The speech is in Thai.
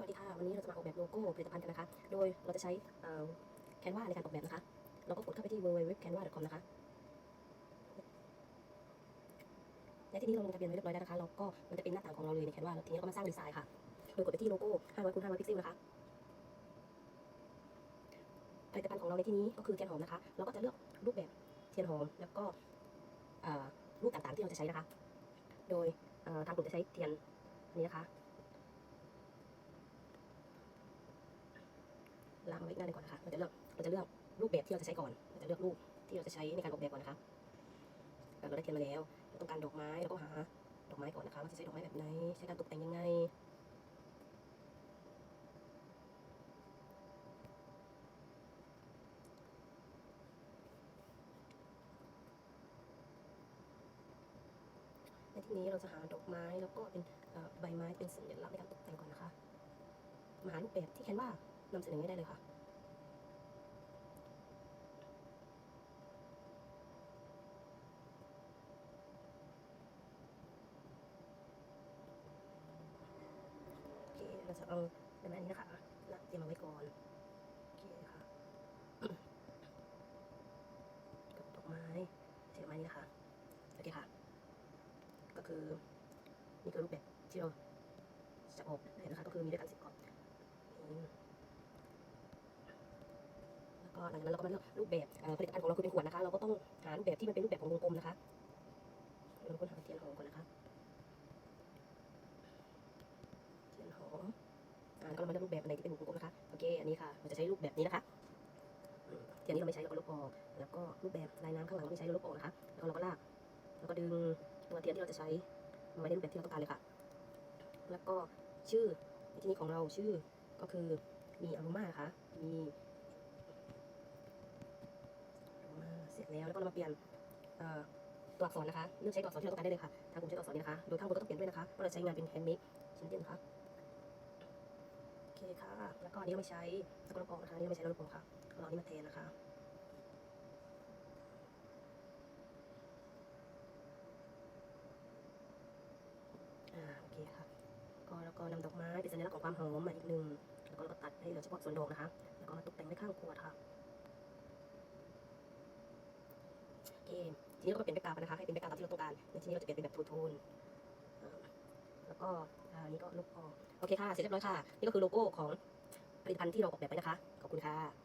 วัสดีค่ะ วันนี้เราจะมาออกแบบโลโก้ผลิตภัณฑ์กันนะคะ โดยเราจะใช้แคนวาในการออกแบบนะคะ เราก็กดเข้าไปที่ www.canva.com นะคะ และที่นี้เราลงทะเบียนไว้เรียบร้อยแล้วนะคะ เราก็มันจะเป็นหน้าต่างของเราเลยในแคนวาทีนี้เราก็มาสร้างดีไซน์ค่ะ โดยกดไปที่โลโก้500คูณ500พิกเซลนะคะ ผลิตภัณฑ์ของเราในที่นี้ก็คือเทียนหอมนะคะ เราก็จะเลือกรูปแบบเทียนหอม แล้วก็รูปต่างๆที่เราจะใช้นะคะ โดยทางกลุ่มจะใช้เทียนนี้นะคะ ล้างเอาไว้หน้าหนึ่งก่อนนะคะเราจะเลือกเราจะเลือกรูปแบบที่เราจะใช้ก่อนเราจะเลือกรูปที่เราจะใช้ในการออกแบบก่อนนะคะเราได้เทียนมาแล้วเราต้องการดอกไม้เราก็หาดอกไม้ก่อนนะคะว่าจะใช้ดอกไม้แบบไหนใช้การตกแต่งยังไงในที่นี้เราจะหาดอกไม้แล้วก็เป็นใบไม้เป็นสัญลักษณ์ในการตกแต่งก่อนนะคะมาหารูปแบบที่แคนวา นำเสนอให้ได้เลยค่ะ โอเค เราจะเอาดอกไม้อันนี้นะคะลากเตรียมเอาไว้ก่อน โอเคค่ะกับดอกไม้ใช้ดอกไม้นี้นะคะ โอเคค่ะ ก็คือนี่คือรูปแบบที่เราจะออกแบนะคะก็คือมีด้วยกันสิบกรอบนี่ ก็หลังจากนั้นเราก็มาเลือกรูปแบบผลิตภัณฑ์ของเราคือเป็นขวดนะคะ เราก็ต้องหารูปแบบที่มันเป็นรูปแบบของวงกลมนะคะเราค้นหาเทียนหอมก่อนนะคะเทียนหอมอ่าแล้วก็เรามาเลือกรูปแบบอันไหนที่เป็นวงกลมนะคะโอเคอันนี้ค่ะเราจะใช้รูปแบบนี้นะคะเทียนนี้เราไม่ใช้เราก็ลบออกแล้วก็รูปแบบลายน้ำข้างหลังเราไม่ใช้เราลบออกนะคะแล้วเราก็ลากแล้วก็ดึงตัวเทียนที่เราจะใช้มาไว้ในรูปแบบที่เราต้องการเลยค่ะ แล้วก็ชื่อในที่นี้ของเราชื่อก็คือมีอ r รมาค่ะมีอ r รมาเสร็จ แล้วแล้วก็เรามาเปลี่ยนตัวอักษรนะคะ เลือกใช้ตัวอักษรที่เราต้องการได้เลยค่ะทางกลุ่มใช้ตัวอักษรนี้นะคะ โดยข้างบนก็ต้องเปลี่ยนด้วยนะคะ เพราะเราใช้งานเป็นแฮนด์เมดชิ้นเดียวนะคะโอเคค่ะ แล้วก็อันนี้เราไม่ใช้แล้วก็ลบออกนะคะอันนี่เราไม่ใช้แล้วลบออกค่ะเราเอาอันนี้มาแทนนะคะอ่าโอเคค่ะก็แล้วก็นำดอกไม้เป็นสัญลักษณ์ของความหอมมาอีกหนึ่งแล้วก็เราก็ตัดให้เหลือเฉพาะส่วนดอกนะคะ แล้วก็มาตกแต่งไว้ข้างขวดค่ะ โอเคทีนี้เราก็เปลี่ยนแบ็กกราวด์กันนะคะให้เป็นแบ็กกราวด์ตามที่เราต้องการในทีนี้เราจะเปลี่ยนเป็นแบบทูโทนแล้วก็อันนี้ก็ลบออกโอเคค่ะเสร็จเรียบร้อยค่ะ นี่ก็คือโลโก้ของผลิตภัณฑ์ที่เราออกแบบไปนะคะ ขอบคุณค่ะ